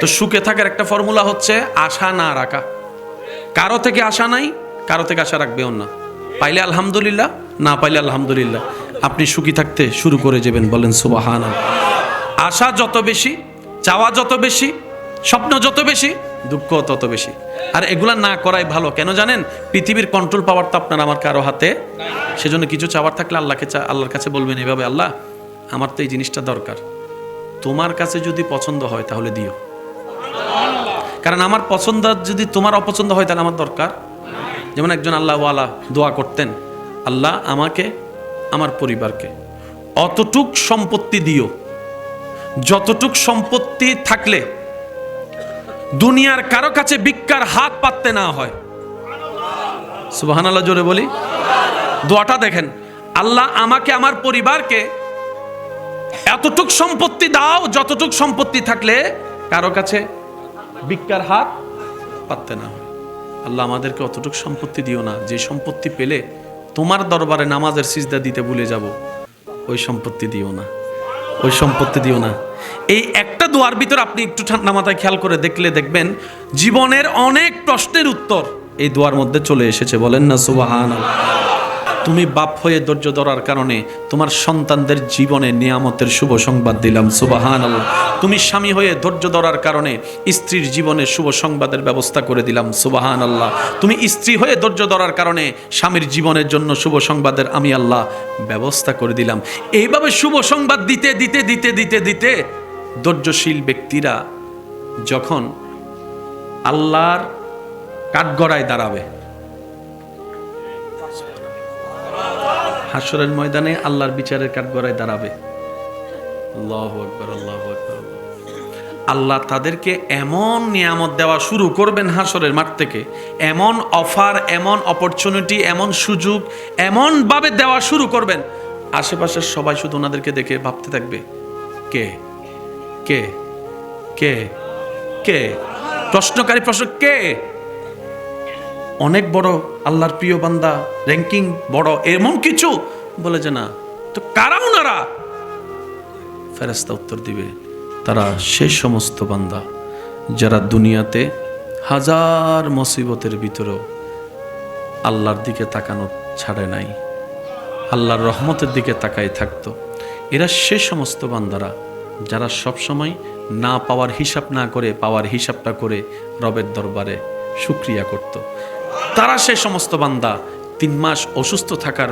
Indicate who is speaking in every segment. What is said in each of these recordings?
Speaker 1: তো সুখে থাকার একটা ফর্মুলা হচ্ছে আশা না রাখা। কারও থেকে আশা নাই, কারও থেকে আশা রাখবেও না পাইলে আলহামদুলিল্লাহ, না পাইলে আলহামদুলিল্লাহ। আপনি সুখী থাকতে শুরু করে যাবেন বলেন সুবাহান আশা যত বেশি, চাওয়া যত বেশি, স্বপ্ন যত বেশি, দুঃখ তত বেশি। আর এগুলা না করাই ভালো। কেন জানেন? পৃথিবীর কন্ট্রোল পাওয়ার তো আপনার আমার কারও হাতে সেজন্য কিছু চাওয়ার থাকলে আল্লাহকে আল্লাহর কাছে বলবেন এভাবে, আল্লাহ, আমার তো এই জিনিসটা দরকার। তোমার কাছে যদি পছন্দ হয়, তাহলে দিও। কারণ আমার পছন্দ যদি তোমার অপছন্দ হয়, তাহলে আমার দরকার। যেমন একজন আল্লাহওয়ালা দোয়া করতেন, আল্লাহ আমাকে, আমার পরিবারকে অতটুক সম্পত্তি দিও। যতটুক সম্পত্তি থাকলে দুনিয়ার কারও কাছে ভিক্ষার হাত পাততে না হয়। সুবাহান আল্লাহ জোরে বলি। দোয়াটা দেখেন, আল্লাহ আমাকে, আমার পরিবারকে এতটুক সম্পত্তি দাও, যতটুক সম্পত্তি থাকলে কারও কাছে ভিক্ষার হাত পাততে না হয়। আল্লাহ আমাদেরকে অতটুক সম্পত্তি দিও না। যে সম্পত্তি পেলে তোমার দরবারে নামাজের সিজদা দিতে ভুলে যাব, ওই সম্পত্তি দিও না। ওই সম্পত্তি দিও না। এই একটা দোয়ার ভিতর আপনি একটু ঠান্ডা মাথায় খেয়াল করে দেখলে দেখবেন, জীবনের অনেক প্রশ্নের উত্তর এই দোয়ার মধ্যে চলে এসেছে। বলেন না সুবাহান তুমি বাপ হয়ে ধৈর্য ধরার কারণে তোমার সন্তানদের জীবনে নিয়ামতের শুভ সংবাদ দিলাম সুবাহান তুমি স্বামী হয়ে ধৈর্য ধরার কারণে স্ত্রীর জীবনে শুভ সংবাদের ব্যবস্থা করে দিলাম সুবাহান আল্লাহ তুমি স্ত্রী হয়ে ধৈর্য ধরার কারণে স্বামীর জীবনের জন্য শুভ সংবাদের আমি আল্লাহ ব্যবস্থা করে দিলাম। এইভাবে শুভ সংবাদ দিতে দিতে দিতে দিতে দিতে ধৈর্যশীল ব্যক্তিরা যখন আল্লাহর কাঠগড়ায় দাঁড়াবে হাসরের ময়দানে আল্লাহর বিচারের কাঠগড়ায় দাঁড়াবে। আল্লাহ আল্লাহ তাদেরকে এমন নিয়ামত দেওয়া শুরু করবেন হাসরের মাঠ থেকে। এমন অফার, এমন অপরচুনিটি, এমন সুযোগ, এমনভাবে দেওয়া শুরু করবেন। আশেপাশের সবাই শুধু ওনাদেরকে দেখে ভাবতে থাকবে, কে? কে? কে? কে? প্রশ্নকারী প্রশ্ন, কে? অনেক বড় আল্লাহর প্রিয় বান্দা র্যাঙ্কিং বড়, এমন কিছু? বলে যে না। তো কারা ওনারা ফেরেস্তা উত্তর দিবে, তারা সেই সমস্ত বান্দা যারা দুনিয়াতে হাজার মুসিবতের ভিতরেও আল্লাহর দিকে তাকানো ছাড়ে নাই, আল্লাহর রহমতের দিকে তাকাই থাকতো। এরা সে সমস্ত বান্দারা যারা সবসময় না পাওয়ার হিসাব না করে, পাওয়ার হিসাবটা করে রবের দরবারে শুক্রিয়া করত। তারা সে সমস্ত বান্দা তিন মাস অসুস্থ থাকার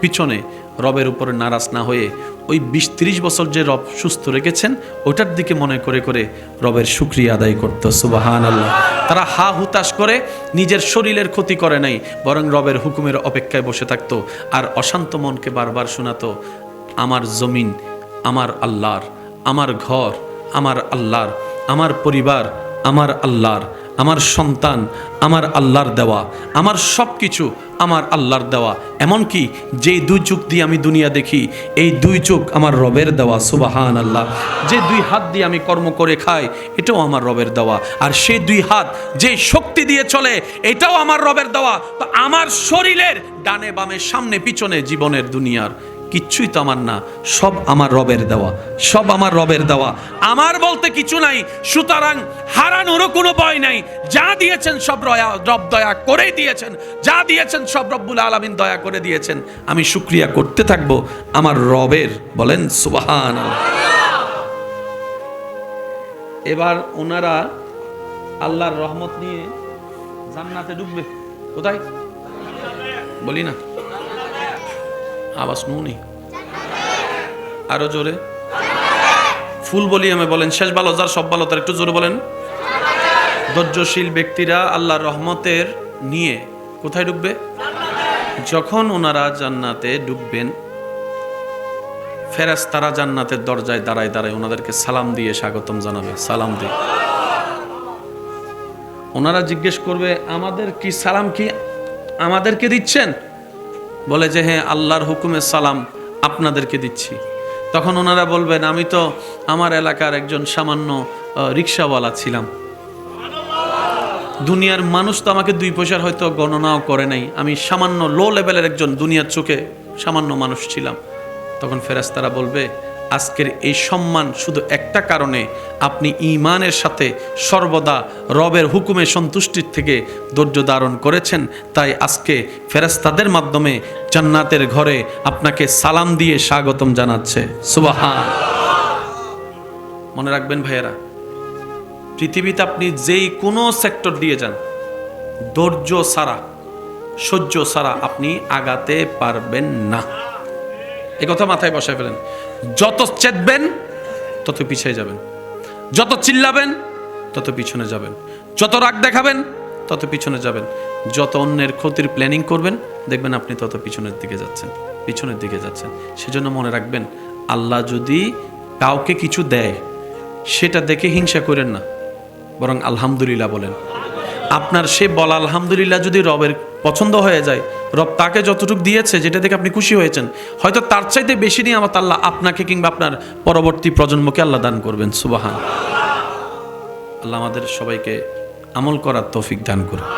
Speaker 1: পিছনে রবের উপরে নারাজ না হয়ে ওই বিশ ত্রিশ বছর যে রব সুস্থ রেখেছেন, ওটার দিকে মনে করে করে রবের শুক্রিয়া আদায় করতো। সুবাহান আল্লাহ তারা হা হুতাশ করে, নিজের শরীরের ক্ষতি করে নাই, বরং রবের হুকুমের অপেক্ষায় বসে থাকতো আর অশান্ত মনকে বারবার শোনাতো, আমার জমিন, আমার আল্লাহর, আমার ঘর, আমার আল্লাহর, আমার পরিবার, আমার আল্লাহর। আমার সন্তান, আমার আল্লাহর দেওয়া, আমার সব কিছু আমার আল্লাহর দেওয়া। এমনকি যেই দুই চোখ দিয়ে আমি দুনিয়া দেখি, এই দুই চোখ আমার রবের দেওয়া সুবাহান আল্লাহ যে দুই হাত দিয়ে আমি কর্ম করে খাই, এটাও আমার রবের দেওয়া। আর সেই দুই হাত যে শক্তি দিয়ে চলে, এটাও আমার রবের দেওয়া। তো আমার শরীরের ডানে বামে, সামনে, পিছনে জীবনের দুনিয়ার কিচ্ছুই তো আমার না সব আমার রবের দেওয়া, সব আমার রবের দেওয়া। আমার বলতে কিছু নাই, সুতরাং হারানোরও কোনো ভয় নাই। যা দিয়েছেন সব রয়া, রব দয়া করেই দিয়েছেন। যা দিয়েছেন সব রব্বুল আলমিন দয়া করে দিয়েছেন। আমি শুক্রিয়া করতে থাকব আমার রবের, বলেন সুবাহান এবার ওনারা আল্লাহর রহমত নিয়ে জান্নাতে ডুববে। কোথায়? বলি না। আওয়াজ নুনি। আরও জোরে। ফুল বলি আমি বলেন, শেষ ভালো, যার সব ভালো তার একটু জোরে বলেন। ধৈর্যশীল ব্যক্তিরা আল্লাহর রহমতের নিয়ে কোথায় ডুববে? যখন ওনারা জান্নাতে ডুববেন ফেরাস তারা জান্নাতের দরজায় দাঁড়ায় দাঁড়ায় ওনাদেরকে সালাম দিয়ে স্বাগতম জানাবে। সালাম দিয়ে। ওনারা জিজ্ঞেস করবে, আমাদের কি সালাম কি আমাদেরকে দিচ্ছেন? বলে যে হ্যাঁ আল্লাহর হুকুমে সালাম আপনাদেরকে দিচ্ছি। তখন ওনারা বলবেন, আমি তো আমার এলাকার একজন সামান্য রিক্সাওয়ালা ছিলাম। দুনিয়ার মানুষ তো আমাকে দুই পয়সার হয়তো গণনাও করে নাই। আমি সামান্য লো লেভেলের একজন দুনিয়ার চোখে সামান্য মানুষ ছিলাম। তখন ফেরাস্তারা বলবে আজকের এই সম্মান শুধু একটা কারণে আপনি ইমানের সাথে সর্বদা রবের হুকুমে সন্তুষ্টির থেকে ধৈর্য ধারণ করেছেন। তাই আজকে ফেরেস্তাদের মাধ্যমে জান্নাতের ঘরে আপনাকে সালাম দিয়ে স্বাগতম জানাচ্ছে। সুবাহান। মনে রাখবেন ভাইয়েরা, পৃথিবীতে আপনি যেই কোনো সেক্টর দিয়ে যান, ধৈর্য সারা সহ্য সারা আপনি আগাতে পারবেন না। এ কথা মাথায় বসায় ফেলেন। যত চেতবেন তত পিছিয়ে যাবেন। যত চিল্লাবেন, তত পিছনে যাবেন। যত রাগ দেখাবেন, তত পিছনে যাবেন। যত অন্যের ক্ষতির প্ল্যানিং করবেন, দেখবেন আপনি তত পিছনের দিকে যাচ্ছেন, পিছনের দিকে যাচ্ছেন। সেজন্য মনে রাখবেন, আল্লাহ যদি কাউকে কিছু দেয়, সেটা দেখে হিংসা করেন না, বরং আলহামদুলিল্লাহ বলেন। আপনার সে বলা আলহামদুলিল্লাহ যদি রবের পছন্দ হয়ে যায়, রব তাকে যতটুকু দিয়েছে যেটা দেখে আপনি খুশি হয়েছেন, হয়তো তার চাইতে বেশি নিয়ে আমার আল্লাহ আপনাকে কিংবা আপনার পরবর্তী প্রজন্মকে আল্লাহ দান করবেন, সুবাহান। আল্লাহ আমাদের সবাইকে আমল করার তৌফিক দান করুন।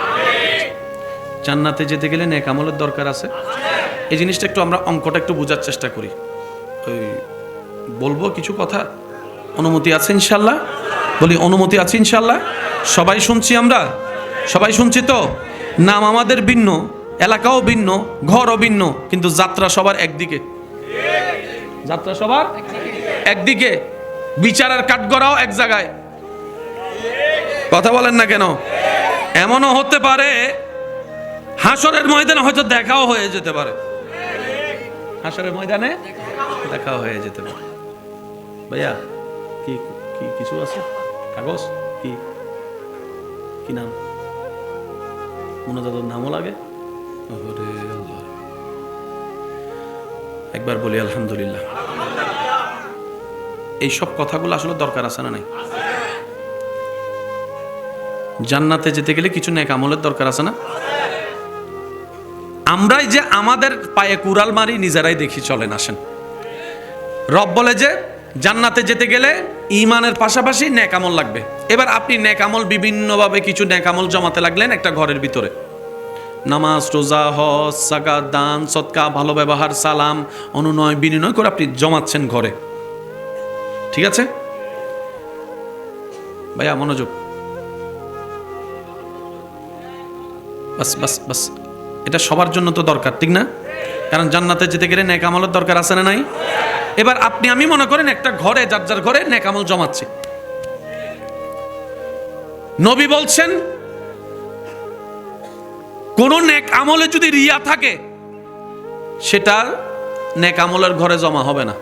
Speaker 1: জান্নাতে যেতে গেলে নেক আমলের দরকার আছে। এই জিনিসটা একটু আমরা অঙ্কটা একটু বোঝার চেষ্টা করি। ওই বলব কিছু কথা? অনুমতি আছে ইনশাল্লাহ? বলি, অনুমতি আছে ইনশাল্লাহ? সবাই শুনছি আমরা? সবাই শুনছি তো? নাম আমাদের ভিন্ন, এলাকাও ভিন্ন, ঘরও ভিন্ন, কিন্তু যাত্রা সবার একদিকে। যাত্রা সবার একদিকে। বিচারের কাঠগড়াও এক জায়গায়। কথা বলেন না কেন? এমনও হতে পারে, হাসরের ময়দানে হয়তো দেখাও হয়ে যেতে পারে। হাসরের ময়দানে দেখাও হয়ে যেতে পারে। ভাইয়া, কি কি কিছু আছে? কাগজ? কি কি নাম? মনোদাদর নামও লাগে। একবার বলি আলহামদুলিল্লাহ। এই সব কথাগুলো আসলে দরকার আছে না নাই? জান্নাতে যেতে গেলে কিছু নেক আমলের দরকার আছে না? আমরাই যে আমাদের পায়ে কুড়াল মারি নিজেরাই দেখি চলেন আসেন। রব বলে যে জান্নাতে যেতে গেলে ইমানের পাশাপাশি ন্যাকামল লাগবে। এবার আপনি ন্যাকামল বিভিন্নভাবে কিছু ন্যাকামল জমাতে লাগলেন একটা ঘরের ভিতরে। নামাজ, রোজা, হজ সাকা দান, সৎকা, ভালো ব্যবহার, সালাম, অনুনয় বিনিময় করে আপনি জমাচ্ছেন ঘরে। ঠিক আছে? ভাইয়া, মনোযোগ। বাস বাস বাস। এটা সবার জন্য তো দরকার, ঠিক না? কারণ জান্নাতে যেতে গেলে ন্যাক আমলের দরকার আছে না নাই? এবার আপনি, আমি মনে করেন একটা ঘরে, যার যার ঘরে ন্যাক আমল জমাচ্ছে। নবী বলছেন, কোন নেক আমলে যদি রিয়া থাকে, সেটা নেক আমলের ঘরে জমা হবে না।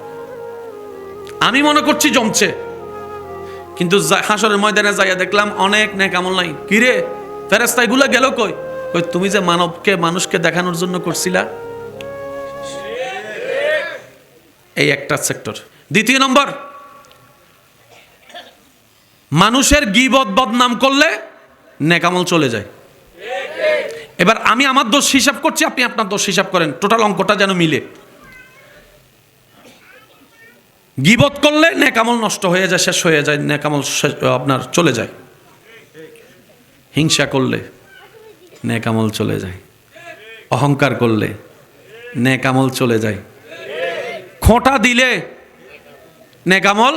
Speaker 1: আমি মনে করছি জমছে। কিন্তু হাসরের ময়দানে যাইয়া দেখলাম অনেক নেক আমল নাই। কিরে ফেরেস্তা এগুলা গেল কই? কই, তুমি যে মানবকে, মানুষকে দেখানোর জন্য করছিলা? এই একটা সেক্টর দ্বিতীয় নম্বর, মানুষের গিবদ বদনাম করলে নেকামল চলে যায়। এবার আমি আমার দোষ হিসাব করছি, আপনি আপনার দোষ হিসাব করেন টোটাল অঙ্কটা যেন মিলে। গিবত করলে নেকামল নষ্ট হয়ে যায়, শেষ হয়ে যায়, নেকামল আপনার চলে যায়। হিংসা করলে নেকামল চলে যায়। অহংকার করলে নেকামল চলে যায়। খোঁটা দিলে নেকামল?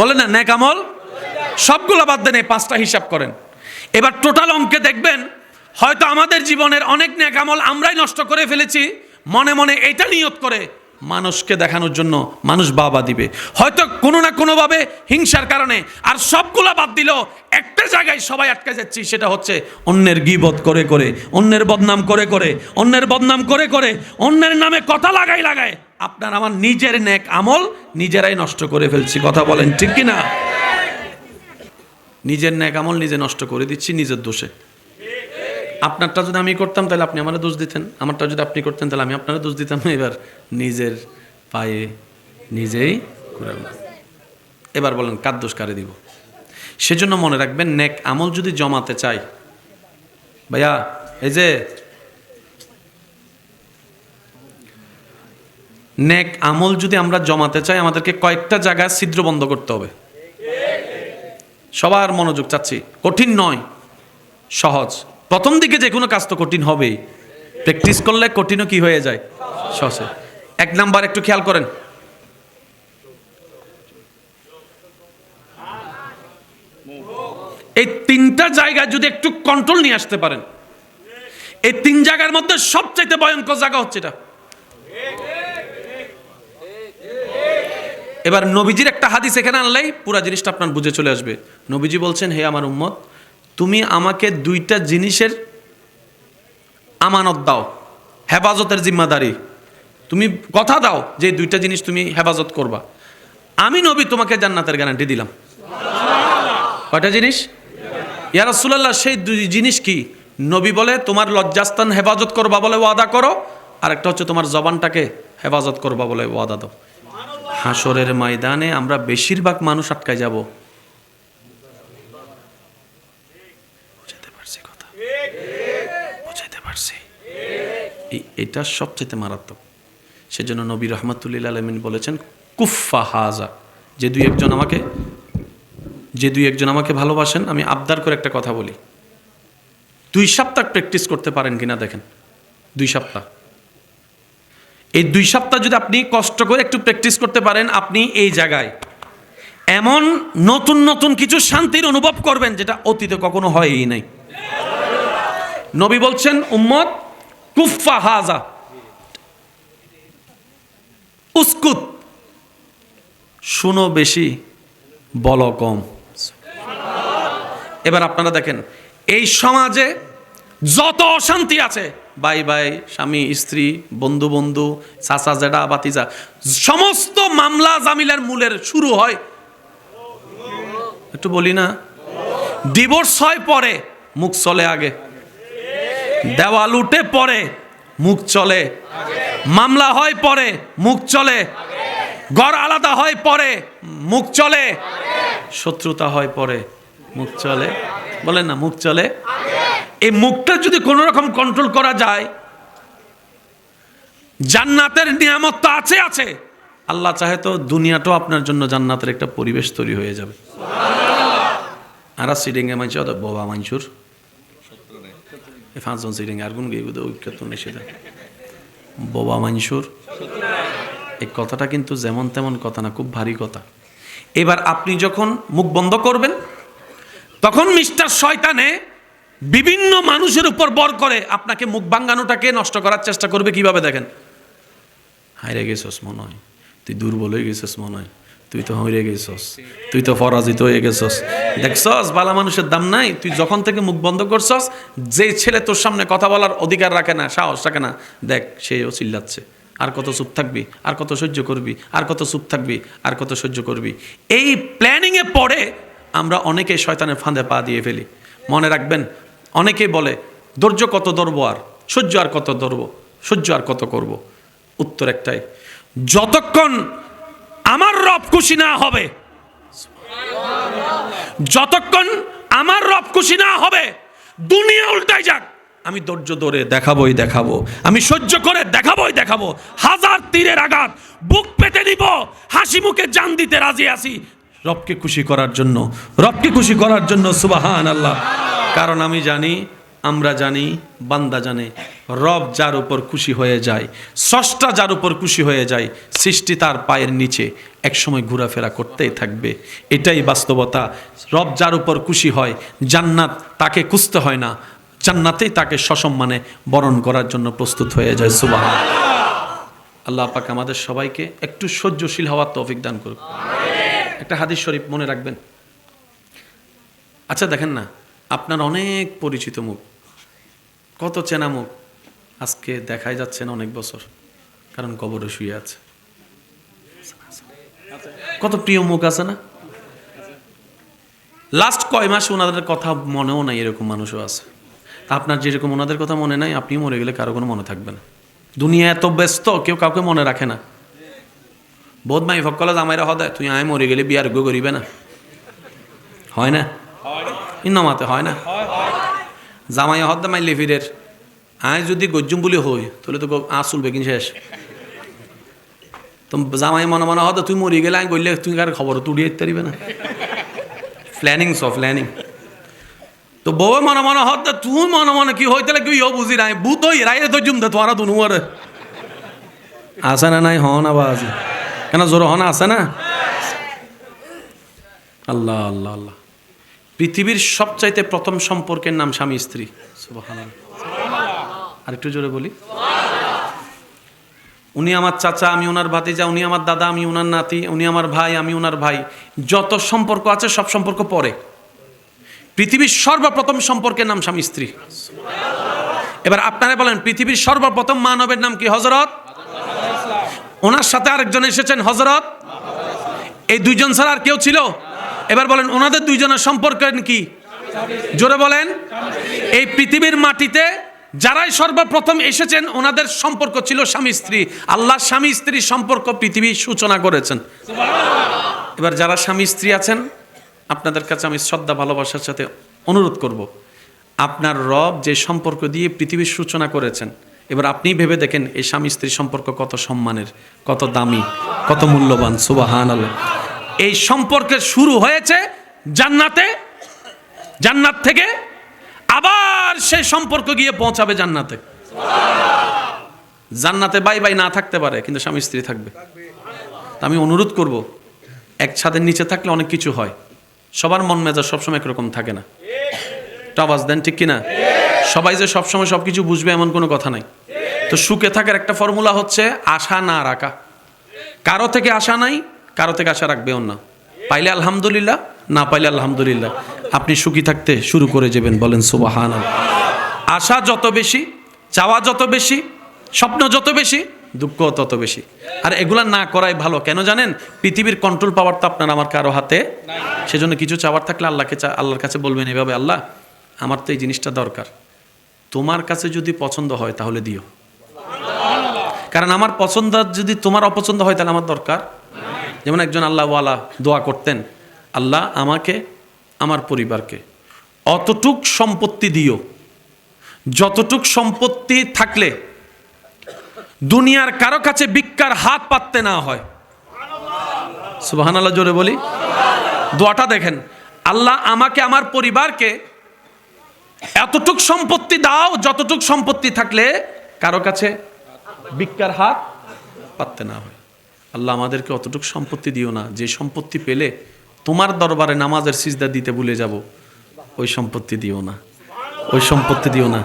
Speaker 1: বলে না, নেকামল? সবগুলো বাদ দেন, এই পাঁচটা হিসাব করেন। এবার টোটাল অঙ্কে দেখবেন, হয়তো আমাদের জীবনের অনেক নেকামল আমরাই নষ্ট করে ফেলেছি, মনে মনে এটা নিয়ত করে মানুষকে দেখানোর জন্য মানুষ বাবা দিবে। হয়তো কোনো না কোনোভাবে হিংসার কারণে, আর সবগুলা বাদ দিল একটা জায়গায় সবাই আটকে যাচ্ছি, সেটা হচ্ছে অন্যের গিবত করে করে, অন্যের বদনাম করে করে, অন্যের বদনাম করে করে, অন্যের নামে কথা লাগাই লাগায় আপনার আমার নিজের নেক আমল নিজেরাই নষ্ট করে ফেলছি। কথা বলেন, ঠিক কি না নিজের ন্যাক আমল নিজে নষ্ট করে দিচ্ছি, নিজের দোষে। আপনারটা যদি আমি করতাম, তাহলে আপনি আমার দোষ দিতেন। আমারটা যদি আপনি করতেন, তাহলে আমি আপনার দোষ দিতাম এবার নিজের পায়ে নিজেই মার। এবার বলেন, কার দোষ কারে দিব? সেজন্য মনে রাখবেন, নেক আমল যদি জমাতে চাই, ভাইয়া, এই যে নেক আমল যদি আমরা জমাতে চাই, আমাদেরকে কয়েকটা জায়গায় ছিদ্র বন্ধ করতে হবে। সবার মনোযোগ চাচ্ছি। কঠিন নয়, সহজ। প্রথম দিকে যে কোনো কাজ তো কঠিন হবেই। প্র্যাকটিস করলে কঠিনও কি হয়ে যায়? সহজে। এক নাম্বার একটু খেয়াল করেন। এই তিনটা জায়গা যদি একটু কন্ট্রোল নিয়ে আসতে পারেন, এই তিন জায়গার মধ্যে সবচাইতে ভয়ঙ্কর জায়গা হচ্ছে এটা। এবার নবীজির একটা হাদিস এখানে আনলেই পুরো জিনিসটা আপনার বুঝে চলে আসবে। নবীজি বলছেন, হে আমার উম্মত, তুমি আমাকে দুইটা জিনিসের আমানত দাও, হেফাজতের জিম্মাদারি। তুমি কথা দাও যে দুইটা জিনিস তুমি হেফাজত করবা। আমি নবী, তোমাকে জান্নাতের গ্যারান্টি দিলাম। কয়টা জিনিস? ইয়া রাসূলুল্লাহ, সেই দুই জিনিস কি? নবী বলে, তোমার লজ্জাস্থান হেফাজত করবা বলে ওয়াদা করো আর একটা হচ্ছে তোমার জবানটাকে হেফাজত করবা বলে ওয়াদা দাও। হাসরের ময়দানে আমরা বেশিরভাগ মানুষ আটকায় যাব। কথা? বুঝাতে পারছি? এটা সবচেয়ে মারাত্মক। সেজন্য নবী রহমতুল্লিল আলমিন বলেছেন কুফা হাজা। যে দুই একজন আমাকে, যে দুই একজন আমাকে ভালোবাসেন, আমি আবদার করে একটা কথা বলি। দুই সপ্তাহ প্র্যাকটিস করতে পারেন কিনা দেখেন। দুই সপ্তাহ। এই দুই সপ্তাহ যদি আপনি কষ্ট করে একটু প্র্যাকটিস করতে পারেন, আপনি এই জায়গায় এমন নতুন নতুন কিছু শান্তির অনুভব করবেন যেটা অতীতে কখনো হয়ই নাই। নবী বলছেন, উম্মত কুফা হাজা, উস্কুত, শুনো বেশি, বল কম। এবার আপনারা দেখেন, এই সমাজে যত অশান্তি আছে ভাই ভাই, স্বামী, স্ত্রী, বন্ধু বন্ধু, চাচা জেডা বাতিজা সমস্ত মামলা জামিলার মূলের শুরু হয়। একটু বলি না? ডিভোর্স হয় পরে মুখ চলে আগে। দেওয়াল উঠে পরে মুখ চলে। মামলা হয় পরে মুখ চলে। ঘর আলাদা হয় পরে মুখ চলে। শত্রুতা হয় পরে মুখ চলে। বলেন না, মুখ চলে। এই মুখটা যদি কোনো রকম কন্ট্রোল করা যায়, জান্নাতের নিয়ামত তো আছে আছে। আল্লাহ চাহে তো দুনিয়াটাও আপনার জন্য জান্নাতের একটা পরিবেশ তৈরি হয়ে যাবে। আর সিডিংয়ে মানছে অত বাবা মানসুর এই পাঁচজন সিডিং আর কোন গিয়ে ঐক্য তো নিষেধ বাবা এই কথাটা কিন্তু যেমন তেমন কথা না, খুব ভারী কথা। এবার আপনি যখন মুখ বন্ধ করবেন তখন মিস্টার শয়তানে বিভিন্ন মানুষের উপর বর করে আপনাকে মুখ ভাঙ্গানোটাকে নষ্ট করার চেষ্টা করবে কীভাবে দেখেন? হাইরে গেছস মনে হয় তুই দুর্বল হয়ে গেছিস মনে হয় তুই তো হইরে গেছস, তুই তো পরাজিত হয়ে গেছস। দেখছস, বালা মানুষের দাম নাই, তুই যখন থেকে মুখ বন্ধ করছস, যে ছেলে তোর সামনে কথা বলার অধিকার রাখে না, সাহস রাখে না, দেখ সেও চিল্লাচ্ছে। আর কত চুপ থাকবি, আর কত সহ্য করবি, আর কত চুপ থাকবি, আর কত সহ্য করবি। এই প্ল্যানিংয়ে পড়ে আমরা অনেকে শয়তানের ফাঁদে পা দিয়ে ফেলি। মনে রাখবেন, অনেকেই বলে, ধৈর্য কত ধরবো আর? সহ্য আর কত ধরবো? সহ্য আর কত করব? উত্তর একটাই, যতক্ষণ আমার রব খুশি না হবে, যতক্ষণ আমার রব খুশি না হবে, দুনিয়া উল্টাই যাক। আমি ধৈর্য ধরে দেখাবই দেখাবো, আমি সহ্য করে দেখাবই দেখাবো। হাজার তীরের আঘাত, বুক পেতে নিব, হাসি মুখে জান দিতে রাজি আছি। রবকে খুশি করার জন্য। রবকে খুশি করার জন্য সুবাহান আল্লাহ কারণ আমি জানি, আমরা জানি, বান্দা জানে, রব যার উপর খুশি হয়ে যায়, স্রষ্টা যার উপর খুশি হয়ে যায়, সৃষ্টি তার পায়ের নিচে একসময় ঘোরাফেরা করতেই থাকবে। এটাই বাস্তবতা। রব যার উপর খুশি হয়, জান্নাত তাকে খুঁজতে হয় না। জান্নাতেই তাকে সসম্মানে বরণ করার জন্য প্রস্তুত হয়ে যায় সুবাহ আল্লাহ পাক আমাদের সবাইকে একটু সহ্যশীল হওয়ার তৌফিক দান করুক। একটা হাদিস শরীফ মনে রাখবেন। আচ্ছা দেখেন না, আপনার অনেক পরিচিত মুখ, কত চেনা মুখ আজকে দেখাই যাচ্ছে না অনেক বছর, কারণ কবরে শুয়ে আছে। কত প্রিয় মুখ আছে না? লাস্ট কয় মাসে ওনাদের কথা মনেও নাই এরকম মানুষও আছে। আপনার যেরকম ওনাদের কথা মনে নাই, আপনি মরে গেলে কারও কোনো মনে থাকবে না। দুনিয়া এত ব্যস্ত, কেউ কাউকে মনে রাখে না। বোধ মাই ভক্কলা জামাইরা হদায় তুই আয় মরে গেলে বিয়ার গো করিবে না। হয় না? ইন্নমাতে হয় না? জামাই হদ্দা মাইলে ফিরের আয় যদি গজ্জুম বলি হই তাহলে তো আসুল বেগিন শেষ। তো জামাই মনে মনে হতো তুই মরি গেলে আয় গইলে তুই কার খবর তুড়িয়ে দিতে পারিবে না। প্ল্যানিং স প্ল্যানিং তো বউ মনে মনে হত তুই মনে মনে কি হইতে কি ইয় বুঝি নাই? বুত হই রাই তো জুম দে তোরা দুনু আরে আছে না নাই হন আবার আছে কেন জোর হন, আছে না? আল্লাহ আল্লাহ আল্লাহ। পৃথিবীর সবচাইতে প্রথম সম্পর্কের নাম স্বামী, স্ত্রী। সুবহানাল্লাহ। আরেকটু জোরে বলি। উনি আমার চাচা, আমি ওনার ভাতিজা, উনি আমার দাদা, আমি ওনার নাতি, উনি আমার ভাই, আমি ওনার ভাই। যত সম্পর্ক আছে, সব সম্পর্ক পরে। পৃথিবীর সর্বপ্রথম সম্পর্কের নাম স্বামী, স্ত্রী। এবার আপনারা বলেন, পৃথিবীর সর্বপ্রথম মানবের নাম কি হজরত ওনার সাথে আরেকজন এসেছেন হজরত এই দুইজন ছাড়া আর কেউ ছিল? এবার বলেন, ওনাদের দুইজনের সম্পর্ক কি? জোরে বলেন। এই পৃথিবীর মাটিতে যারাই সর্বপ্রথম এসেছেন, ওনাদের সম্পর্ক ছিল স্বামী, স্ত্রী। আল্লাহ স্বামী স্ত্রীর সম্পর্ক পৃথিবী সূচনা করেছেন। এবার যারা স্বামী, স্ত্রী আছেন, আপনাদের কাছে আমি শ্রদ্ধা, ভালোবাসার সাথে অনুরোধ করব। আপনার রব যে সম্পর্ক দিয়ে পৃথিবীর সূচনা করেছেন এবার আপনি ভেবে দেখেন এই স্বামী স্ত্রী সম্পর্ক কত সম্মানের, কত দামি, কত মূল্যবান সুবাহান এই সম্পর্কের শুরু হয়েছে জান্নাতে, জান্নাত থেকে, আবার সেই সম্পর্ক গিয়ে পৌঁছাবে জান্নাতে। জান্নাতে বাই বাই না থাকতে পারে, কিন্তু স্বামী স্ত্রী থাকবে। তা আমি অনুরোধ করব, এক ছাদের নিচে থাকলে অনেক কিছু হয়, সবার মন মেজাজ সবসময় একরকম থাকে না। একটু আওয়াজ দেন ঠিক কিনা? সবাই যে সবসময় সব কিছু বুঝবে এমন কোনো কথা নাই। তো সুখে থাকার একটা ফর্মুলা হচ্ছে আশা না রাখা। কারও থেকে আশা নাই, কারও থেকে আশা রাখবেও না। পাইলে আলহামদুলিল্লাহ, না পাইলে আলহামদুলিল্লাহ। আপনি সুখী থাকতে শুরু করে যাবেন বলেন সুবাহান আশা যত বেশি, চাওয়া যত বেশি, স্বপ্ন যত বেশি, দুঃখ তত বেশি। আর এগুলা না করাই ভালো। কেন জানেন? পৃথিবীর কন্ট্রোল পাওয়ার তো আপনার আমার কারও হাতে সেজন্য কিছু চাওয়ার থাকলে আল্লাহকে আল্লাহর কাছে বলবেন, এভাবে আল্লাহ, আমার তো এই জিনিসটা দরকার। তোমার কাছে যদি পছন্দ হয়, তাহলে দিও। কারণ আমার পছন্দ যদি তোমার অপছন্দ হয়, তাহলে আমার দরকার। যেমন একজন আল্লাহওয়ালা দোয়া করতেন, আল্লাহ আমাকে, আমার পরিবারকে অতটুক সম্পত্তি দিও। যতটুক সম্পত্তি থাকলে দুনিয়ার কারও কাছে ভিক্ষার হাত পাততে না হয়। সুবাহান আল্লাহ জোরে বলি। দোয়াটা দেখেন, আল্লাহ আমাকে, আমার পরিবারকে এতটুক সম্পত্তি দাও, যতটুক সম্পত্তি থাকলে কারও কাছে ভিক্ষার হাত পাততে না হয়। আল্লাহ আমাদেরকে অতটুক সম্পত্তি দিও না। যে সম্পত্তি পেলে তোমার দরবারে নামাজের সিজদা দিতে ভুলে যাব, ওই সম্পত্তি দিও না। ওই সম্পত্তি দিও না।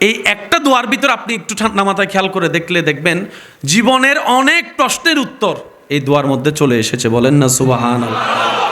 Speaker 1: এই একটা দোয়ার ভিতর আপনি একটু ঠান্ডা মাথায় খেয়াল করে দেখলে দেখবেন, জীবনের অনেক প্রশ্নের উত্তর এই দোয়ার মধ্যে চলে এসেছে। বলেন না সুবাহান আল্লাহ।